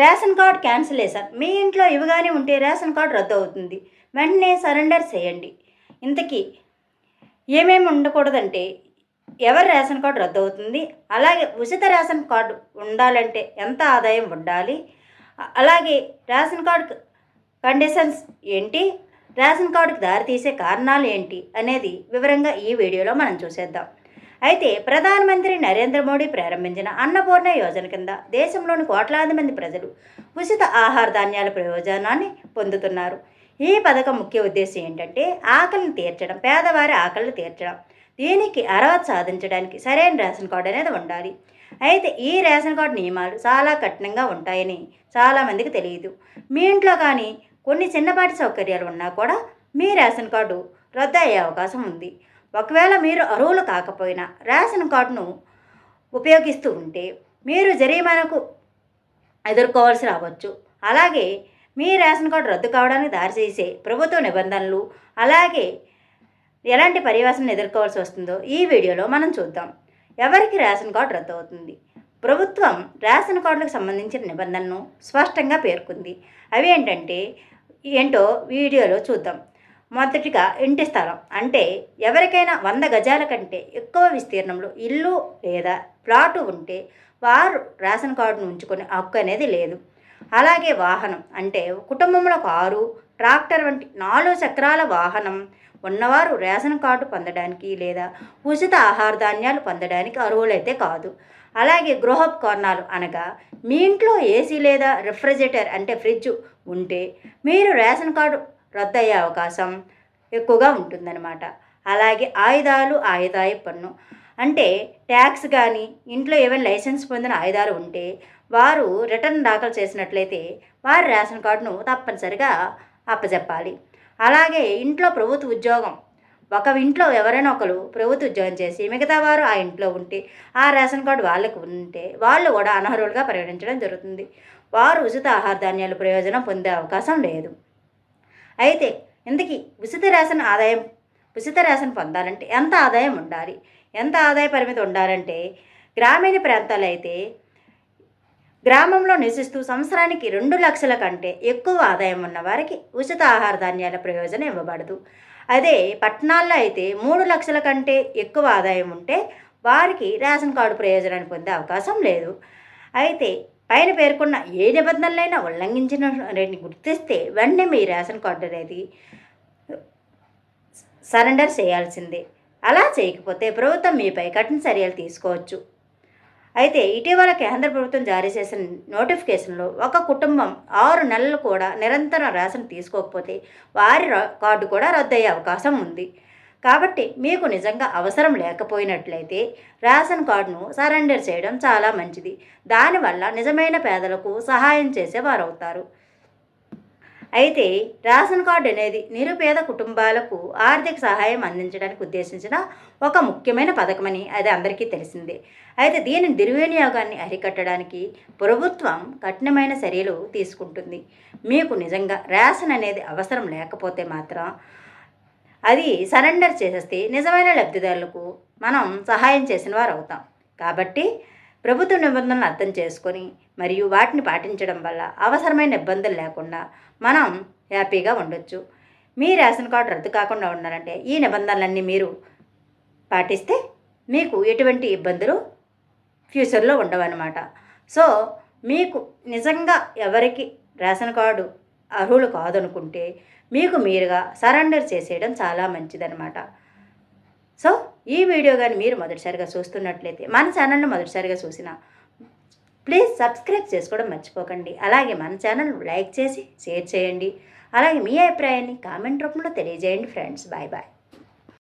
Ration card cancellation మీ ఇంట్లో ఇవిగానే ఉంటే ration card రద్దు అవుతుంది. వెంటనే సరెండర్ చేయండి. ఇంతకీ ఏమేమి ఉండకూడదంటే ఎవరి రేషన్ కార్డు రద్దు అవుతుంది అలాగే ఉచిత రేషన్ కార్డు ఉండాలంటే ఎంత ఆదాయం ఉండాలి అలాగే రేషన్ కార్డు కండిషన్స్ ఏంటి రేషన్ కార్డుకు దారితీసే కారణాలు ఏంటి అనేది వివరంగా ఈ వీడియోలో మనం చూసేద్దాం. అయితే ప్రధానమంత్రి నరేంద్ర మోడీ ప్రారంభించిన అన్నపూర్ణ యోజన కింద దేశంలోని కోట్లాది మంది ప్రజలు ఉచిత ఆహార ధాన్యాల ప్రయోజనాన్ని పొందుతున్నారు. ఈ పథకం ముఖ్య ఉద్దేశం ఏంటంటే ఆకలిని తీర్చడం పేదవారి ఆకలిని తీర్చడం. దీనికి అర్హత సాధించడానికి సరైన రేషన్ కార్డు అనేది ఉండాలి. అయితే ఈ రేషన్ కార్డు నియమాలు చాలా కఠినంగా ఉంటాయని చాలామందికి తెలియదు. మీ ఇంట్లో కానీ కొన్ని చిన్నపాటి సౌకర్యాలు ఉన్నా కూడా మీ రేషన్ కార్డు రద్దు అయ్యే అవకాశం ఉంది. ఒకవేళ మీరు అర్హులు కాకపోయినా రేషన్ కార్డును ఉపయోగిస్తూ ఉంటే మీరు జరిమానాకు ఎదుర్కోవాల్సి రావచ్చు. అలాగే మీ రేషన్ కార్డు రద్దు కావడానికి దారితీసే ప్రభుత్వ నిబంధనలు అలాగే ఎలాంటి పర్యవసనం ఎదుర్కోవాల్సి వస్తుందో ఈ వీడియోలో మనం చూద్దాం. ఎవరికి రేషన్ కార్డు రద్దు అవుతుంది? ప్రభుత్వం రేషన్ కార్డులకు సంబంధించిన నిబంధనను స్పష్టంగా పేర్కొంది. అవి ఏంటంటే ఏంటో వీడియోలో చూద్దాం. మొదటిగా ఇంటి స్థలం. అంటే ఎవరికైనా వంద గజాల కంటే ఎక్కువ విస్తీర్ణంలో ఇల్లు లేదా ప్లాటు ఉంటే వారు రేషన్ కార్డును ఉంచుకునే హక్కు అనేది లేదు. అలాగే వాహనం. అంటే కుటుంబంలో కారు ట్రాక్టర్ వంటి నాలుగు చక్రాల వాహనం ఉన్నవారు రేషన్ కార్డు పొందడానికి లేదా ఉచిత ఆహార ధాన్యాలు పొందడానికి అర్హులైతే కాదు. అలాగే గృహోపకరణాలు అనగా మీ ఇంట్లో ఏసీ లేదా రిఫ్రిజిరేటర్ అంటే ఫ్రిడ్జ్ ఉంటే మీరు రేషన్ కార్డు రద్దయ్యే అవకాశం ఎక్కువగా ఉంటుందన్నమాట. అలాగే ఆయుధాలు ఆయుధాయ పన్ను. అంటే ట్యాక్స్ కానీ ఇంట్లో ఏమైనా లైసెన్స్ పొందిన ఆయుధాలు ఉంటే వారు రిటర్న్ దాఖలు చేసినట్లయితే వారి రేషన్ కార్డును తప్పనిసరిగా అప్పచెప్పాలి అలాగే ఇంట్లో ప్రభుత్వ ఉద్యోగం. ఒక ఇంట్లో ఎవరైనా ఒకరు ప్రభుత్వ ఉద్యోగం చేసి మిగతా వారు ఆ ఇంట్లో ఉంటే ఆ రేషన్ కార్డు వాళ్ళకు ఉంటే వాళ్ళు కూడా అనర్హులుగా పరిగణించడం జరుగుతుంది. వారు ఉచిత ఆహార ధాన్యాల ప్రయోజనం పొందే అవకాశం లేదు. అయితే ఇంతకీ ఉచిత రేషన్ ఆదాయం ఉచిత రేషన్ పొందాలంటే ఎంత ఆదాయం ఉండాలి? ఎంత ఆదాయ పరిమితి ఉండాలంటే గ్రామీణ ప్రాంతాలు అయితే గ్రామంలో నివసిస్తూ సంవత్సరానికి రెండు లక్షల కంటే ఎక్కువ ఆదాయం ఉన్న వారికి ఉచిత ఆహార ధాన్యాల ప్రయోజనం ఇవ్వబడదు. అదే పట్టణాల్లో అయితే మూడు లక్షల కంటే ఎక్కువ ఆదాయం ఉంటే వారికి రేషన్ కార్డు ప్రయోజనాన్ని పొందే అవకాశం లేదు. అయితే పైన పేర్కొన్న ఏ నిబంధనలైనా ఉల్లంఘించిన గుర్తిస్తే వెంటనే మీ రేషన్ కార్డు అనేది సరెండర్ చేయాల్సిందే. అలా చేయకపోతే ప్రభుత్వం మీపై కఠిన చర్యలు తీసుకోవచ్చు. అయితే ఇటీవల కేంద్ర ప్రభుత్వం జారీ చేసిన నోటిఫికేషన్లో ఒక కుటుంబం ఆరు నెలలు కూడా నిరంతరం రేషన్ తీసుకోకపోతే వారి ర- కార్డు కూడా రద్దయ్యే అవకాశం ఉంది. కాబట్టి మీకు నిజంగా అవసరం లేకపోయినట్లయితే రేషన్ కార్డును సరెండర్ చేయడం చాలా మంచిది. దానివల్ల నిజమైన పేదలకు సహాయం చేసేవారు అవుతారు అయితే రేషన్ కార్డు అనేది నిరుపేద కుటుంబాలకు ఆర్థిక సహాయం అందించడానికి ఉద్దేశించిన ఒక ముఖ్యమైన పథకమని అది అందరికీ తెలిసిందే. అయితే దీని దుర్వినియోగాన్ని అరికట్టడానికి ప్రభుత్వం కఠినమైన చర్యలు తీసుకుంటుంది. మీకు నిజంగా రేషన్ అనేది అవసరం లేకపోతే మాత్రం అది సరెండర్ చేసేస్తే నిజమైన లబ్ధిదారులకు మనం సహాయం చేసిన వారు అవుతాం. కాబట్టి ప్రభుత్వ నిబంధనలు అర్థం చేసుకొని మరియు వాటిని పాటించడం వల్ల అవసరమైన ఇబ్బందులు లేకుండా మనం హ్యాపీగా ఉండొచ్చు. మీ రేషన్ కార్డు రద్దు కాకుండా ఉండాలంటే ఈ నిబంధనలన్నీ మీరు పాటిస్తే మీకు ఎటువంటి ఇబ్బందులు ఫ్యూచర్లో ఉండవన్నమాట. సో మీకు నిజంగా ఎవరికి రేషన్ కార్డు అర్హులు కాదనుకుంటే మీకు మీరుగా సరెండర్ చేసేయడం చాలా మంచిదన్నమాట. సో ఈ వీడియో కానీ మీరు మొదటిసారిగా చూస్తున్నట్లయితే మన ఛానల్ని మొదటిసారిగా చూసిన ప్లీజ్ సబ్స్క్రైబ్ చేసుకోవడం మర్చిపోకండి. అలాగే మన ఛానల్ లైక్ చేసి షేర్ చేయండి. అలాగే మీ అభిప్రాయాన్ని కామెంట్ రూపంలో తెలియజేయండి ఫ్రెండ్స్. Bye bye.